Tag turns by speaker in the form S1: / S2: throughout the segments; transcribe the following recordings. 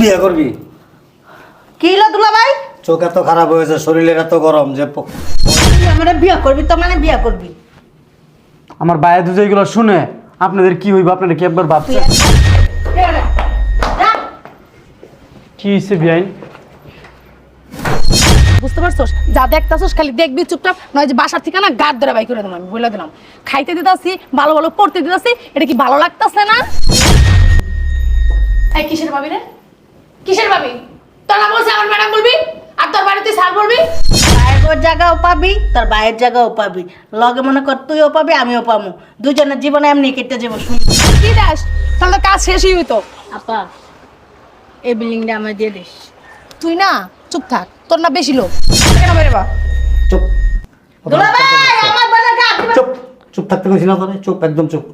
S1: বিয়ে করবি?
S2: কি হলো দুলা ভাই?
S1: চোখ এত খারাপ হয়েছে শরীরের এত গরম যে
S2: আমরা বিয়া করবি তো মানে বিয়া করবি।
S3: আমার বাইরে দুজে এগুলো শুনে আপনাদের কি হইব আপনারা কি একবার ভাবছেন? কি হয়েছে বিআইন
S4: বুঝতে পারছোস? যা দেখতাছোস খালি দেখবি চুপচাপ। নয় যে বাসার থেকে না গাদ ধরে বাই করে দিলাম আমি বলে দিলাম। খাইতে দিতাছি ভালো ভালো পড়তে দিতাছি এটা কি ভালো লাগতাছে না? এই কিসের ভাবি রে কিসের ভাবি? তোর বলছে আমার ম্যাডাম বলবি আর তোর বাড়িতে তুই স্যার বলবি?
S2: বাইরের জায়গাও পাবি তোর বাইরের জায়গাও পাবি। লগে মনে কর তুইও পাবি আমিও পাবো। দুজনের জীবনে এমনি কেটে যাব শুনি।
S4: কি দাস? তাহলে তো কাজ শেষই হইতো।
S2: আপা এই বিল্ডিংটা আমায় দিয়ে দিস।
S4: তুই না চুপ থাক তোর না বেশি লোক। কেন বেরে বা
S1: চুপ।
S2: দুলা ভাই আমার বাজার গা
S1: চুপ। চুপ। থাকতে কইছি না তোরে চুপ একদম চুপ।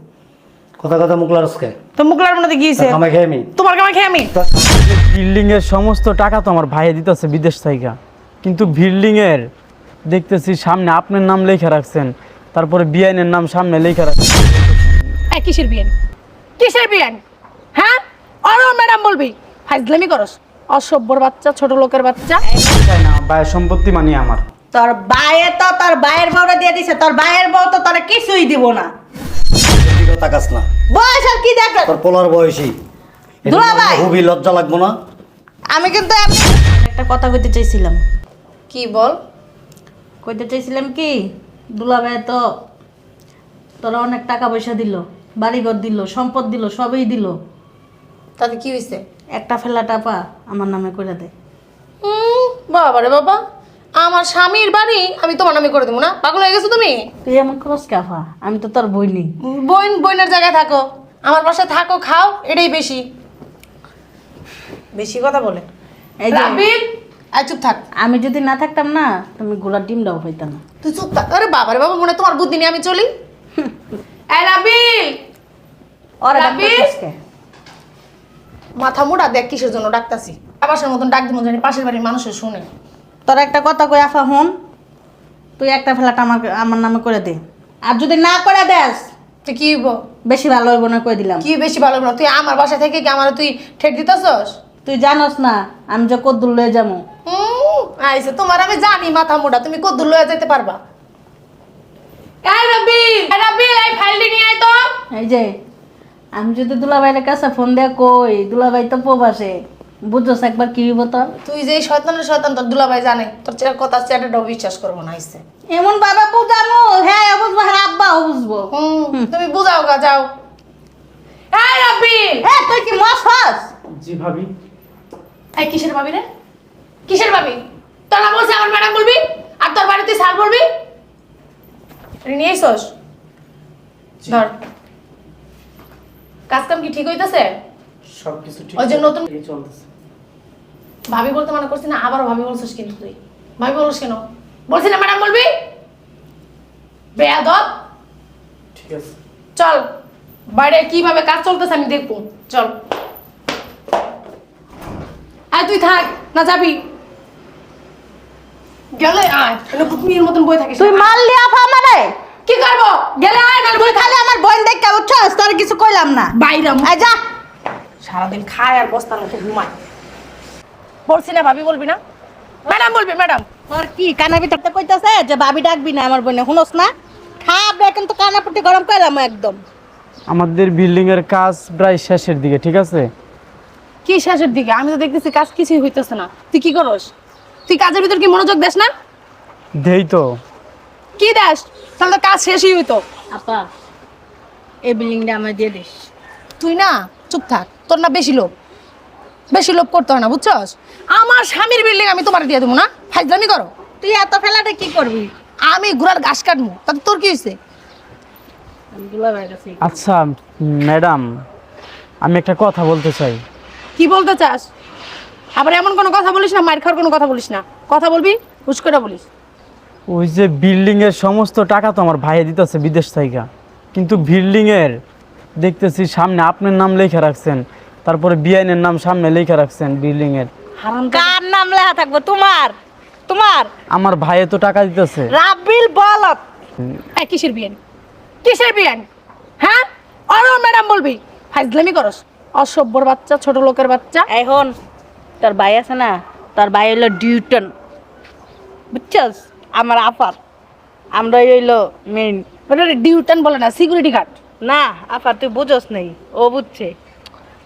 S1: কথা কথা মুখলার লারসকে।
S4: তো মুখলার মনে গিয়েছে।
S1: আমায় খেয়ে আমি।
S4: তোমার কামাই খেয়ে আমি।
S3: বিল্ডিং এর সমস্ত টাকা তো আমার ভাইয়ে দিতেছে বিদেশ থেকে। কিন্তু বিল্ডিং এর দেখতেছি সামনে আপনার নাম লেখা রাখছেন তারপরে বিআইনের নাম সামনে লেখা রাখছেন।
S4: এই কিসের বিয়ান কিসের বিয়ান হ্যাঁ? আর ম্যাডাম বলবি? ফাইজলামি করস। অসভ্যর বাচ্চা ছোট লোকের বাচ্চা।
S3: তাই না ভাইয়ের সম্পত্তি মানি আমার।
S2: তোর বাইরে তো তোর বাইরের বউটা দিয়ে দিছে তোর বাইরের বউ তো তোরা কিছুই দিব না।
S1: না।
S2: বয়স আর কি দেখ?
S1: তোর পোলার বয়সী।
S2: দুলা ভাই।
S1: খুবই লজ্জা লাগবো না?
S2: আমি কিন্তু এমনি একটা কথা কইতে চাইছিলাম।
S4: কি বল?
S2: কইতে চাইছিলাম কি দুলাভাই তো তোরা অনেক টাকা পয়সা দিল বাড়িঘর দিল সম্পদ দিল সবই দিল।
S4: তাতে কি হয়েছে
S2: একটা ফেলা টাপা আমার নামে করে দে
S4: বাবা রে বাবা! আমার স্বামীর বাড়ি আমি তোমার নামে করে দেবো না? পাগল হয়ে গেছো তুমি?
S2: তুই এমন করস কাফা আমি তো তোর বই নেই।
S4: বোন বোনের জায়গায় থাকো। আমার পাশে থাকো খাও এটাই বেশি। বেশি কথা বলে।
S2: এই যে
S4: রাবিল এই চুপ থাক।
S2: আমি যদি না থাকতাম না তুমি গোলার ডিমটাও হইতাম না।
S4: তুই চুপ থাক। আরে বাবা রে বাবা মনে হয় তোমার বুদ্ধি নিয়ে আমি চলি। এই রাবিল!
S2: ওরা
S4: রাবিল! মাথা মোটা দেখ কিসের জন্য ডাকতাছি। আবাসের মতন ডাক দিব জানি পাশের বাড়ির মানুষের শুনে।
S2: তোর একটা কথা কই আফা হন? তুই একটা ফেলাটা আমার আমার নামে করে দে। আর যদি না করে দেস
S4: তুই কি হইব?
S2: বেশি ভালো হইব না কই দিলাম।
S4: কি বেশি ভালো না? তুই আমার বাসা থেকে কি আমার তুই ঠেট দিতেছস?
S2: তুই জানোস না আমি যে কদ্দুর লয়ে যাব।
S4: হুম, আইছে তোমার আমি জানি মাথা মোটা তুমি কত দূর লয়ে যেতে পারবা। এই রাবিল এই রাবিল এই ফাইলটি নিয়ে আয় তো।
S2: এই যে আমি যদি দুলাভাইয়ের কাছে ফোন দেয়া কই দুলাভাই তো প্রবাসে। বুঝছস একবার কি হইব তোর
S4: তুই যে শয়তানের শয়তান তোর দুলাভাই জানে তোর চেয়ে কথা চ্যাটাটাও বিশ্বাস করব না আইছে
S2: এমন বাবা বুঝামো হ্যাঁ বুঝব হ্যাঁ আব্বাও বুঝব।
S4: তুমি বুঝাও গা যাও। এই রাবিল
S2: হ্যাঁ তুই কি মস হস
S3: জি ভাবি।
S4: এই কিসের ভাবি রে? কিসের ভাবি? তোর বলছে আমার ম্যাডাম বলবি আর তোর বাড়ি তুই স্যার বলবি নিয়ে ধর। কাজ কাম কি ঠিক হইতাছে?
S3: সবকিছু ঠিক
S4: ওই যে নতুন-
S3: চলতেছে।
S4: ভাবি বলতে মনে করছি না আবারও ভাবি বলছিস কিন্তু তুই। ভাবি বলিস কেন? বলছি না ম্যাডাম বলবি? বেয়াদব।
S3: ঠিক আছে।
S4: চল বাইরে কীভাবে কাজ চলতেছে আমি দেখব। চল। তুই থাক না যাবি। গেলে আয় তাহলে মেয়ের মতন বই থাকিস।
S2: তুই মারলি আফা আমারে?
S4: কি করব? গেলে আয় না
S2: তুই খালি আমার বোন দেখতে বুঝছস তোর কিছু কইলাম না।
S4: বাইরে
S2: আয় যা।
S4: সারাদিন খায় আর বস্তার মতো ঘুমায়। বলছি না ভাবি বলবি না? ম্যাডাম বলবি ম্যাডাম।
S2: তোর কি কানের ভিতরতে কইতাছে যে ভাবি ডাকবি না আমার বোনে? শুনোস না? খাবে কিন্তু কানা পুটি গরম কইলাম একদম।
S3: আমাদের বিল্ডিং এর কাজ প্রায় শেষের দিকে ঠিক আছে?
S4: কি শেষের দিকে? আমি তো দেখতেছি কাজ কিছুই হইতেছে না। তুই কি করস? তুই কাজের ভিতর কি মনোযোগ দেস না?
S3: দেই তো।
S4: কি দেস? তাহলে তো কাজ শেষই হইতো।
S2: আপা এই বিল্ডিংটা আমায় দিয়ে দিস।
S4: তুই না চুপ থাক। তোর না বেশি লোভ। বেশি লোভ করতে হয় না বুঝছস? আমার স্বামীর বিল্ডিং আমি তোমার দিয়ে দেবো না। ফাইজলামি করো।
S2: তুই এত ফেলাটা কি করবি?
S4: আমি ঘোড়ার ঘাস কাটবো তাতে তোর কি হয়েছে
S3: আচ্ছা ম্যাডাম আমি একটা কথা বলতে চাই।
S4: কি বলতে চাস? আবার এমন কোনো কথা বলিস না মায়ের খাওয়ার কোনো কথা বলিস না। কথা বলবি? হুস করে বলিস।
S3: ওই যে বিল্ডিং এর সমস্ত টাকা তো আমার ভাইয়ে দিতেছে বিদেশ থেকে। কিন্তু বিল্ডিং এর দেখতেছি সামনে আপনার নাম লেখা রাখছেন তারপরে বিআইনের নাম সামনে লেখা রাখছেন বিল্ডিং এর।
S4: হারাম
S2: কার নাম লেখা থাকব? তোমার? তোমার?
S3: আমার ভাইয়ে তো টাকা দিতেছে।
S2: রাবিল বলত
S4: কিসের বিয়ান কিসের বিয়ান হ্যাঁ? আরও ম্যাডাম বলবি। ফাইজলামি করস। অসভ্যর বাচ্চা ছোট লোকের বাচ্চা।
S2: এখন তার ভাই আছে না তার ভাই হইল ডিউটন। বুঝছিস? আমার আপার আমরা হইল মেইন
S4: ডিউটন ডিউটান বলে না সিকিউরিটি গার্ড।
S2: না আপার তুই বুঝোস নেই ও বুঝছে।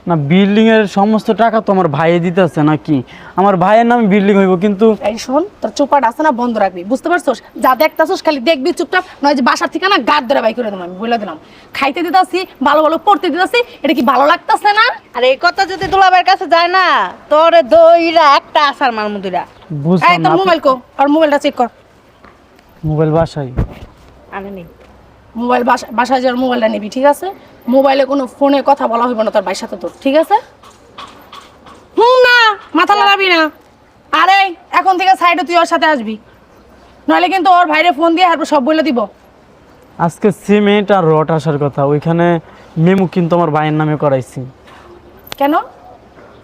S3: না বিল্ডিং এর সমস্ত টাকা তো আমার ভাইয়ে দিতেছে নাকি? আমার ভাইয়ের নামে বিল্ডিং হইব কিন্তু
S4: এই শোন তোর চোপাট আছে না বন্ধ রাখবি বুঝতে পারছোস? যা দেখতাছোস খালি দেখবি চুপচাপ নয় যে বাসার থেকে না গাদ ধরে বাই করে দিলাম আমি বলে দিলাম। খাইতে দিতাছি ভালো ভালো পড়তে দিতাছি এটা কি ভালো লাগতাছে না?
S2: আর এই কথা যদি দুলাবের কাছে যায় না তোর দইরা একটা আসার মার মুদিরা
S4: এই
S3: বুঝলাম
S4: তোর মোবাইল কো আর মোবাইলটা চেক কর।
S3: মোবাইল বাসায়?
S2: আনে নি।
S4: মোবাইল বাসা বাসায় যাওয়ার মোবাইলটা নিবি ঠিক আছে? মোবাইলে কোনো ফোনে কথা বলা হইব না তোর ভাইয়ের সাথে তোর ঠিক আছে? হুম না মাথা লাগাবি না। আরে এখন থেকে সাইডে তুই ওর সাথে আসবি। নইলে কিন্তু ওর ভাইরে ফোন দিয়ে তারপর সব বলে দিব।
S3: আজকে সিমেন্ট আর রড আসার কথা ওইখানে মেমু কিন্তু আমার ভাইয়ের নামে করাইছি।
S4: কেন?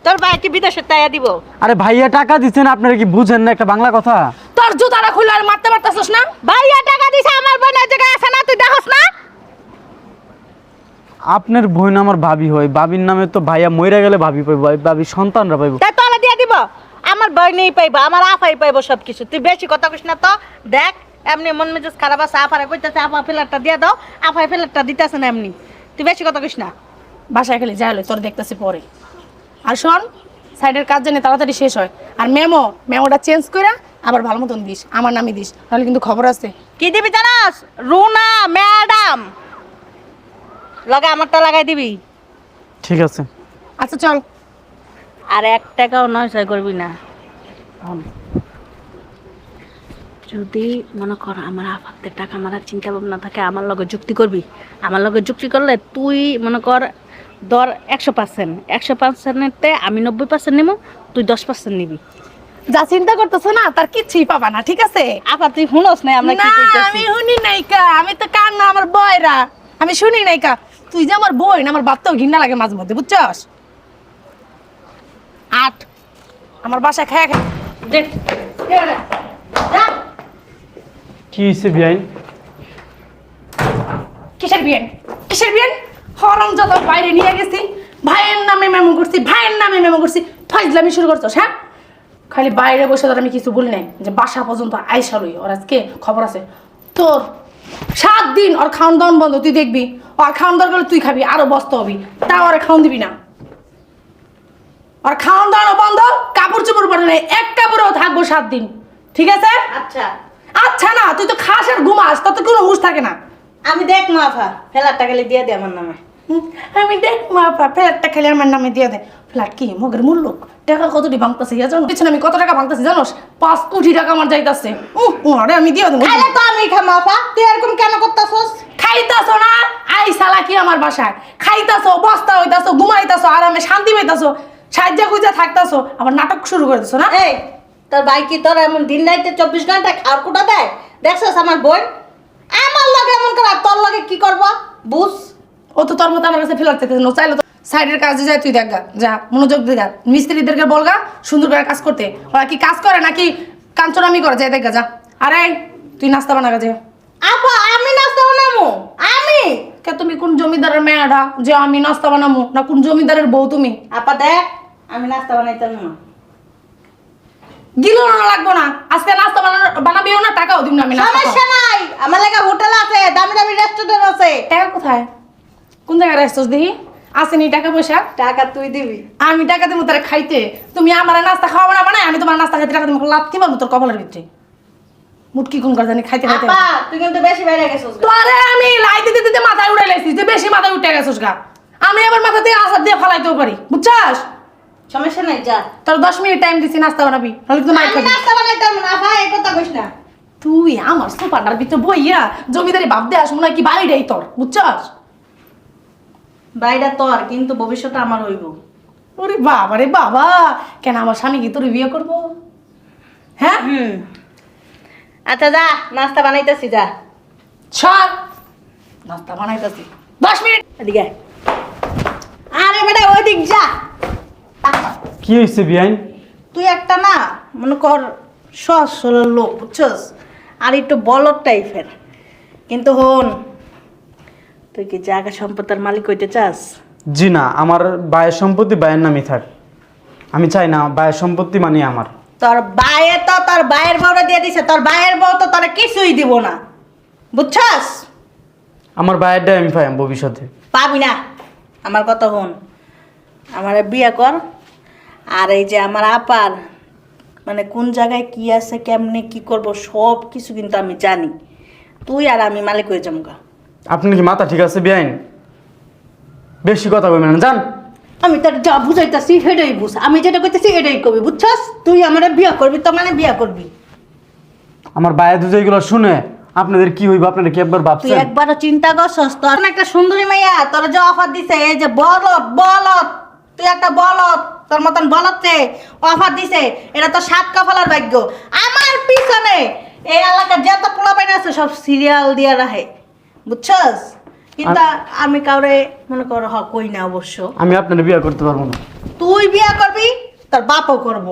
S2: তোর ভাই কি বিদেশে তাইয়া দিব?
S3: আরে ভাইয়া টাকা দিচ্ছেন আপনারা কি বুঝেন না একটা বাংলা কথা?
S4: তোর জুতাটা খুলে আর মারতে পারতাছিস না?
S2: ভাইয়া টাকা দিছে আমার বোনের জায়গায় আছে না তুই দেখস না?
S3: আপনার বোন আমার ভাবি হয় ভাবির নামে তো ভাইয়া মইরা গেলে ভাবি পাইব ভাবি সন্তানরা পাইব।
S2: তাই তোলা দিয়ে দিব? আমার বই নেই পাইবো আমার আফাই পাইব সব কিছু তুই বেশি কথা কইস না তো। দেখ এমনি মন মেজাজ খারাপ আছে আফারে কইতাছে আফা ফেলারটা দিয়ে দাও। আফাই ফেলারটা দিতেছে না এমনি। তুই বেশি কথা কইস না।
S4: বাসায় খেলে যাই তোর দেখতেছি পরে। আর শোন সাইডের কাজ জানি তাড়াতাড়ি শেষ হয়। আর মেমো মেমোটা চেঞ্জ করে আবার ভালো মতন দিস আমার নামই দিস তাহলে কিন্তু খবর আছে।
S2: কি দিবি জানাস রুনা ম্যাডাম। লগে আমারটা লাগাই দিবি।
S3: ঠিক আছে।
S4: আচ্ছা চল।
S2: আর এক টাকাও নয় ছয় করবি না। যদি মনে কর আমার আপাতের টাকা মারার চিন্তা ভাবনা থাকে আমার লগে যুক্তি করবি। আমার লগে যুক্তি করলে তুই মনে কর ধর একশো পার্সেন্ট। একশো পার্সেন্টতে আমি নব্বই পার্সেন্ট নেব তুই দশ পার্সেন্ট নিবি।
S4: যা চিন্তা করতেছো না তার কিচ্ছুই পাবা না ঠিক আছে?
S2: আপা তুই শুনোস না আমরা কি কইতাছি?
S4: আমি শুনি নাই কা আমি তো কান না আমার বয়রা। আমি শুনি নাই কা তুই যে আমার বই না আমার বাপতেও ঘৃণা লাগে মাঝে মধ্যে বুঝছস? আট আমার বাসায় খায় খায়
S2: দে, দে
S3: কি হয়েছে বিআইন
S4: কিসের বিয়েন কিসের বিয়েন হরম যত বাইরে নিয়ে গেছি ভাইয়ের নামে মেমো করছি ভাইয়ের নামে মেমো করছি ফাইজলামি শুরু করছস হ্যাঁ? খালি বাইরে বসে তোর আমি কিছু বলি নাই যে বাসা পর্যন্ত আইসা লই ওর আজকে খবর আছে। তোর সাত দিন ওর খাওয়ান দাওয়ান বন্ধ তুই দেখবি ওর খাওয়ান দাওয়ান গেলে তুই খাবি আরও বস্ত হবি তাও ওরে খাওয়ান দিবি না। ওর খাওয়ান দাওয়ানো বন্ধ কাপড় চোপড় পরে নেই এক কাপড়েও থাকব সাত দিন ঠিক আছে?
S2: আচ্ছা।
S4: আচ্ছা না তুই তো খাস আর ঘুমাস তোর তো কোনো হুঁশ থাকে না।
S2: আমি দেখ মাফা ফেলারটা গেলে দিয়ে দে আমার নামে।
S4: আমি দেখ মা ফ্ল্যাটটা খেলে আমার নামে দিয়ে দে। ফ্ল্যাট কি? মগের মূল্য? টাকা কতটি ভাঙতেছে ইয়া জানো? পিছনে আমি কত টাকা ভাঙতেছি জানোস পাঁচ কোটি টাকা আমার যাইতাছে। আরে আমি দিয়ে দেবো।
S2: খাইলে তো আমি খা মাফা তুই এরকম কেন করতেছস?
S4: খাইতাছো না? আই সালা কি আমার বাসায়? খাইতাছো বস্তা হইতাছো ঘুমাইতাছো আরামে শান্তি পাইতাছো সাহায্য খুঁজে থাকতাছো আবার নাটক শুরু করে দিছো না?
S2: এই তোর ভাই কি তোর এমন দিন রাইতে চব্বিশ ঘণ্টা খাওয়ার কুটা দেয়? দেখছস আমার বোন? আমার লগে এমন করে তোর লগে কি করব? বুঝ।
S4: ও তো তোর মতো আমার কাছে ফেলার চাইতেছে না। চাইলে তো সাইডের কাজে যায় তুই দেখ গা, যা মনোযোগ দিয়ে যা মিস্ত্রিদেরকে বলগা সুন্দর করে কাজ করতে। ওরা কি কাজ করে নাকি কাঞ্চনামি করে? যায় দেখ গা, যা। আরে তুই নাস্তা বানা গা
S2: আপা আমি নাস্তা বানামু? আমি?
S4: কে তুমি কোন জমিদারের মেয়াটা? যে আমি নাস্তা বানামু? না কোন জমিদারের বউ তুমি?
S2: আপা দেখ আমি নাস্তা বানাইতাম না।
S4: গিলো না লাগবো না। আজকে নাস্তা বানানো বানাবিও না টাকাও দিব না আমি
S2: সমস্যা নাই। আমার লাগা হোটেল আছে দামি দামি রেস্টুরেন্ট আছে।
S4: টাকা কোথায়? কোন জায়গায় রাখছস দেখি? আসেনি টাকা পয়সা?
S2: টাকা তুই দিবি।
S4: আমি টাকা দেবো তারা খাইতে। তুমি আমার নাস্তা খাওয়া না বানাই আমি তোমার নাস্তা খাইতে টাকা দেবো লাথি পাবো তোর কপালের ভিতরে? মুটকি কোন করে জানি খাইতে খাইতে।
S2: তুই কিন্তু বেশি বাইরে গেছিস
S4: তোরে আমি লাই দিতে দিতে মাথায় উড়ে লাইছি যে বেশি মাথায় উঠে গেছিস গা। আমি আবার মাথা থেকে আসার দিয়ে ফালাইতেও পারি বুঝছাস?
S2: সমস্যা নাই যা।
S4: তোর দশ মিনিট টাইম দিছি নাস্তা বানাবি নাহলে কিন্তু মাইক খাবি।
S2: নাস্তা বানাইতাম না আপা এই কথা কইস না।
S4: তুই আমার সুপারটার ভিতরে বইয়া জমিদারি ভাব দে আস মনে হয় কি বাড়িটাই তোর বুঝছস?
S2: বাইরে তোর কিন্তু ভবিষ্যতে আমার হইব।
S4: ওরে বাবা রে বাবা কেন আমার স্বামী কি তোর বিয়ে করব? হ্যাঁ?
S2: হুম। আচ্ছা যা নাস্তা বানাইতেছি যা।
S4: সর নাস্তা বানাইতেছি। দশ মিনিট।
S2: এদিকে। আরে বেটা ওইদিক যা।
S3: কি হয়েছে বিআইন
S2: তুই একটা না মনে কর সহজ সরল লোক বুঝছস? আর একটু বলদ টাইপের কিন্তু হন তুই কি জায়গা সম্পদের মালিক হইতে চাস?
S3: জি না আমার ভাইয়ের সম্পত্তি ভাইয়ের নামই থাক। আমি চাই না ভাইয়ের সম্পত্তি মানে আমার।
S2: তোর বায়ে তো তোর বায়ের বউরে দিয়ে দিছে তোর বায়ের বউ তো তোরা কিছুই দিব না। বুঝছস?
S3: আমার ভাইয়েরটাই আমি পাই ভবিষ্যতে।
S2: পাবি না। আমার কথা হন আমার বিয়ে কর। আর এই যে আমার আপার মানে কোন জায়গায় কি আছে কেমনে কি করব সব কিছু কিন্তু আমি জানি। তুই আর আমি মালিক হয়ে যাব গা।
S3: আপনি কি মাথা ঠিক আছে বিআইন? বেশি কথা বলবেন না জান
S2: আমি তোর যা বুঝাইতাছি সেটাই বুঝ। আমি যেটা করতেছি এটাই করবি বুঝছস? তুই আমার বিয়ে করবি তো মানে বিয়ে করবি।
S3: আমার ভাইয়ের দুজে এগুলো শুনে আপনাদের কি হইব আপনারা কি একবার ভাবছেন?
S2: তুই একবারও চিন্তা করছস? তোর একটা সুন্দরী মাইয়া তোর যে অফার দিছে এই যে বলত বলত তুই একটা বলত তোর মতন বলত অফার দিছে এটা তো সাত কপালার ভাগ্য। আমার পিছনে এই এলাকার যত পোলা পাইন আছে সব সিরিয়াল দিয়া রাখে বুঝছস? কিন্তু আমি কাউরে মনে কর হ কই না অবশ্য।
S3: আমি আপনার বিয়ে করতে পারব না।
S2: তুই বিয়া করবি? তোর বাপও করব।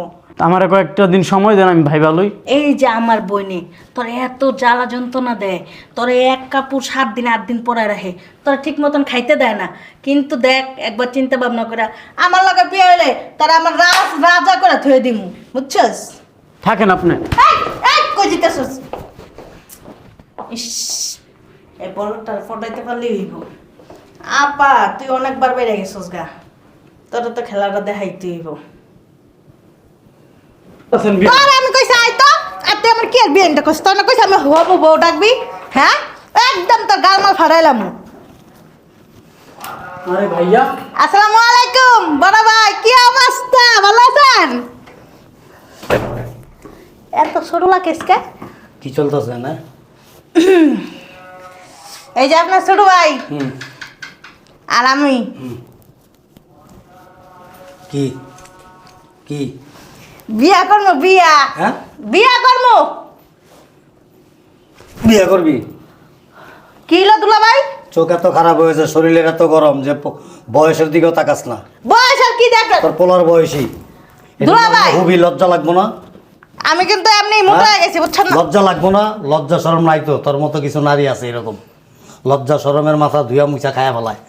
S3: আমার কয়েকটা দিন সময় দেন আমি ভাই ভালোই
S2: এই যে আমার বইনে তোর এত জ্বালা যন্ত্রণা দেয় তোর এক কাপড় সাত দিন আট দিন পরে রাখে। তোর ঠিক মতন খাইতে দেয় না। কিন্তু দেখ একবার চিন্তা ভাবনা করে আমার লগে বিয়ে হইলে তোর আমার রাজ রাজা করে থুয়ে দিমু। বুঝছস?
S3: থাকেন আপনি।
S2: কই জিতেছস? ইস। এই বলটার ফটাইতে পারলেই হইব। আপা তুই অনেকবার বেড়ে গেছস গা। তোর তো খেলাটা দেখাইতে হইব।
S3: আছেন বিয়ে-
S2: তোর আমি কইছি আই তো। আর তুই আমার কি আর বিয়েটা কইছ তোর না কইছি আমি হব বউ ডাকবি হ্যাঁ? একদম তোর গাল মাল ফাড়াইলাম।
S3: আরে ভাইয়া।
S2: আসসালামু আলাইকুম বড় ভাই কি অবস্থা? ভালো আছেন? এত সরু লাগিস কে
S1: কি চলতেছে না?
S2: এই যে আপনার ছোট ভাই। আর আমি।
S1: কি? কি?
S2: বিয়া করব বিয়া।
S1: হ্যাঁ?
S2: বিয়া করব।
S1: বিয়ে করবি?
S2: কি হলো দুলা ভাই?
S1: চোখ এত খারাপ হয়েছে শরীরের এত গরম যে বয়সের দিকেও তাকাস না।
S2: বয়স আর কি দেখ?
S1: তোর পোলার বয়সী।
S2: দুলা ভাই!
S1: খুবই লজ্জা লাগবো না?
S2: আমি কিন্তু এমনি মোটা
S1: হ্যাঁ?
S2: হয়ে গেছি বুঝছেন না?
S1: লজ্জা লাগবো না? লজ্জা শরম নাই তো তোর মতো কিছু নারী আছে এরকম। লজ্জা সরমের মাথা ধুয়া মুছা খায়া ফেলায়।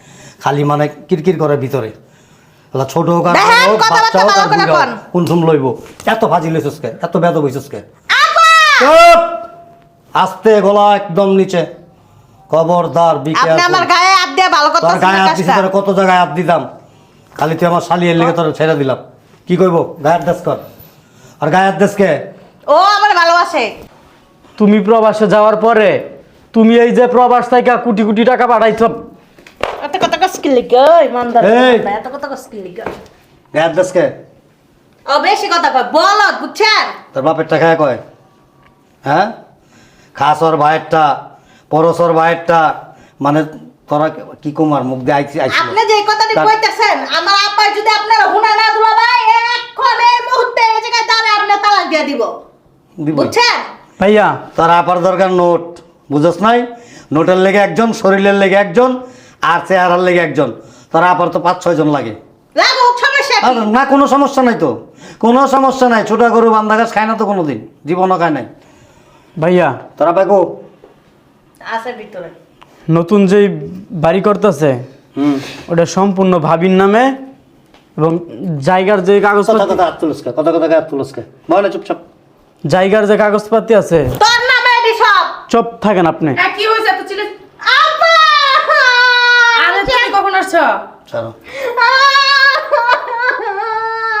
S1: খালি মানে কিরকির করে ভিতরে। ছোট হোক আর বাচ্চা হোক আর
S2: কন।
S1: সুম লইব। এত ফাজি লইছস কে? এত বেদ হইছস কে? আস্তে গলা একদম নিচে। খবরদার বিকে
S2: আপনি আমার গায়ে হাত দিয়ে ভালো কথা
S1: তোর গায়ে হাত দিছি তোর কত জায়গায় হাত দিতাম। খালি তুই আমার শালিয়ের লেগে তোর ছেড়ে দিলাম। কি করব গায়ের দেশ কর। আর গায়ের দেশকে
S2: ও আমার ভালোবাসে।
S3: তুমি প্রবাসে যাওয়ার পরে তুমি এই যে প্রবাস থেকে কোটি কোটি টাকা পাঠাইছ।
S2: এত লিখে ইমানদার
S1: এই!
S2: লিখে ও বেশি কথা কয় বল বুঝছেন?
S1: তোর বাপের টাকায় কয়? হ্যাঁ? ভাইয়েরটা ভাইয়েরটা মানে তোরা কি কুমার মুখ দিয়ে আইছি আইছিল?
S2: আপনি যে কথাটি
S1: তার-
S2: কইতেছেন আমার আব্বাই যদি আপনার হুনা না দুলা ভাই এখন এই মুহূর্তে এই জায়গায় দাঁড়ায় আপনি তালাক দিয়ে দিব। বুঝছেন?
S3: ভাইয়া।
S1: তোর আপার দরকার নোট। বুঝস নাই? নোটের লেগে একজন শরীরের লেগে একজন আর চেহারার লেগে একজন। তোর আপার তো পাঁচ ছয় জন লাগে।
S2: লাগুক সমস্যা
S1: আর না কোনো সমস্যা নাই তো। কোনো সমস্যা নাই। ছোট গরু বান্ধা গাছ খায় না তো কোনো দিন জীবনও খায় নাই।
S3: ভাইয়া।
S1: তোরা পাকো
S2: আছে ভিতরে।
S3: নতুন যে বাড়ি করতেছে
S1: হুম।
S3: ওটা সম্পূর্ণ ভাবির নামে এবং জায়গার যে কাগজ
S1: কথা কথা হাত তুলসকে কথা কথা হাত তুলসকে বলে চুপচাপ।
S3: জায়গার যে কাগজপাতি আছে
S2: তোর সব
S3: চুপ থাকেন আপনি।
S4: কি হয়েছে? এত চিলে
S2: আব্বা!
S4: আরে তুমি কখন আসছো?
S1: ছাড়ো।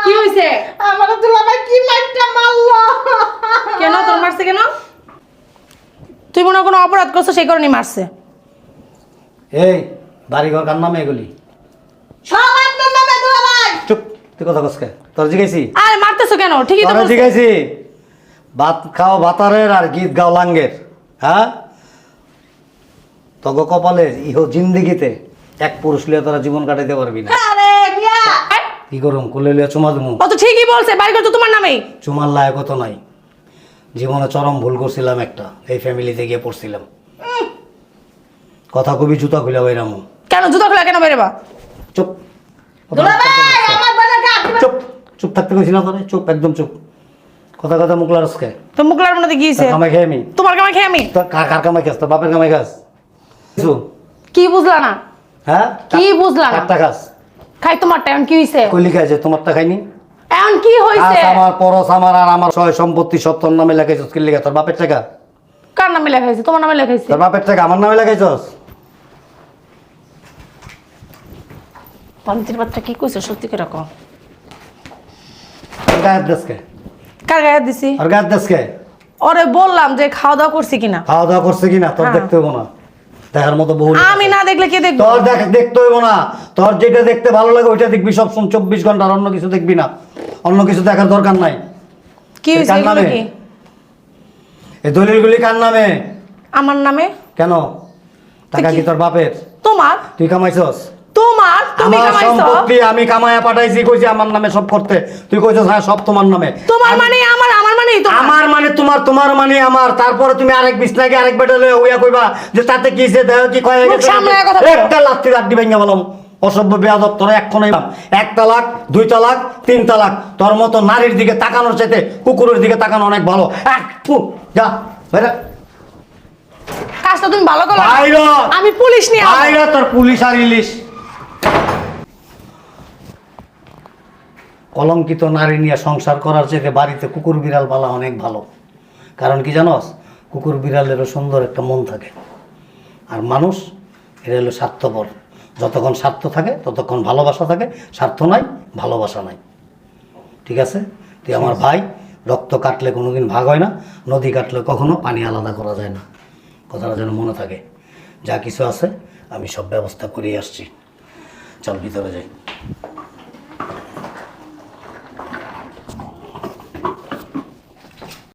S4: কি হয়েছে?
S2: আমার কি মারলো?
S4: কেন? তোর মারছে কেন? তুই মনে কোনো অপরাধ করছ সেই কারণে মারছে।
S1: এই বাড়ি ঘর কার নামে এগুলি?
S2: সব আপনার নামে
S1: চুপ তুই কথা কসকে তোর জিগাইছি?
S4: আরে মারতেছো কেন? ঠিকই তো
S1: তোরা জিগাইছি। ভাত খাও ভাতারের আর গীত গাও লাঙ্গের। হ্যাঁ? তগ কপালে ইহো জিন্দিগিতে এক পুরুষ লিয়ে তোরা জীবন কাটাইতে পারবি না।
S2: আরে মিয়া!
S1: কি করুম কোলে লিয়ে চুমা
S4: ও তো ঠিকই বলছে বাড়ি করছ তোমার নামেই।
S1: চুমার লায়ক তো নাই। জীবনে চরম ভুল করছিলাম একটা এই ফ্যামিলিতে গিয়ে পড়ছিলাম। কথা কবি জুতা খুলে বাইরাম
S4: কেন জুতো খোলা কেন বেরোবা
S1: চুপ।
S2: দুলা ভাই আমার
S1: চুপ চুপ থাকতে কইছি না তোরে? চুপ একদম চুপ। কথা কথা মুখ লারসকে
S4: তো মুখলার মনে
S1: কামাই খেয়ে আমি।
S4: তোমার কামাই খেয়ে আমি?
S1: তোর কার কার কামাই খাস? তোর বাপের কামাই খাস? কিছু?
S4: কি বুঝলা না?
S1: হ্যাঁ?
S4: কি বুঝলা না?
S1: কারটা খাস?
S4: খাই তোমার টাইম কি হয়েছে
S1: কইলি খাই যে তোমারটা খাইনি?
S4: এখন কি
S1: আজ আমার পরশ আমার আর আমার সয় সম্পত্তি সব তোর নামে লেখাইছস। কি লেখা? তোর বাপের টাকা?
S4: কার নামে লেখা হয়েছে তোমার নামে লেখা হয়েছে
S1: তোর বাপের টাকা আমার নামে লেখাইছস?
S4: পঞ্চির বাচ্চা কি কইছো? সত্যি করে কও।
S1: গায়ের দেশকে
S4: কার গায়ে দিছি?
S1: আর গায়ের দেশকে
S4: ওরে বললাম যে খাওয়া দাওয়া করছি কিনা।
S1: খাওয়া দাওয়া করছে কিনা? তোর
S4: হ্যাঁ।
S1: দেখতে হইব না। দেখার মতো বহু
S4: আমি না দেখলে কে দেখব?
S1: তোর দেখ দেখতে হইব না। তোর যেটা দেখতে ভালো লাগে ওইটা দেখবি। সব সময় চব্বিশ ঘণ্টা আর অন্য কিছু দেখবি না। অন্য কিছু দেখার দরকার নাই।
S4: কি হয়েছে?
S1: কার
S4: এগুলো
S1: নামে?
S4: কি?
S1: এই দলিলগুলি কার নামে?
S4: আমার নামে?
S1: কেন? টাকা কি
S4: কি?
S1: তোর বাপের?
S4: তোমার?
S1: তুই কামাইছস?
S4: তোমার তুমি
S1: আমার
S4: কামাইছো?
S1: সম্পত্তি আমি কামায়া পাঠাইছি কইছি আমার নামে সব করতে। তুই কইছস হ্যাঁ সব তোমার নামে।
S4: তোমার মানে আমার আমার মানে তোমার?
S1: আমার মানে তোমার তোমার মানে আমার। তারপরে তুমি আরেক বিছনাকে আরেক বেটা লয়ে ওইয়া কইবা যে তাতে কি সে দেহ কি কয়
S4: বলো।
S1: একটা লাত্তি লাড্ডি ভেঙে বললাম অসভ্য বেয়াদব তোর এক্ষণে এক তালাক দুই তালাক তিন তালাক। তোর মতো নারীর দিকে তাকানোর চাইতে কুকুরের দিকে তাকানো অনেক ভালো। এক, ফু, যা
S4: কাজটা তুমি ভালো করো আমি পুলিশ নিয়ে।
S1: তোর পুলিশ আর ইলিশ। কলঙ্কিত নারী নিয়ে সংসার করার চেয়ে বাড়িতে কুকুর বিড়াল পালা অনেক ভালো। কারণ কি জানোস? কুকুর বিড়ালেরও সুন্দর একটা মন থাকে। আর মানুষ এটা হলো স্বার্থপর। যতক্ষণ স্বার্থ থাকে ততক্ষণ ভালোবাসা থাকে। স্বার্থ নাই ভালোবাসা নাই। ঠিক আছে? তুই আমার ভাই রক্ত কাটলে কোনোদিন ভাগ হয় না নদী কাটলে কখনো পানি আলাদা করা যায় না। কথাটা যেন মনে থাকে। যা কিছু আছে আমি সব ব্যবস্থা করে আসছি। চল ভিতরে যাই।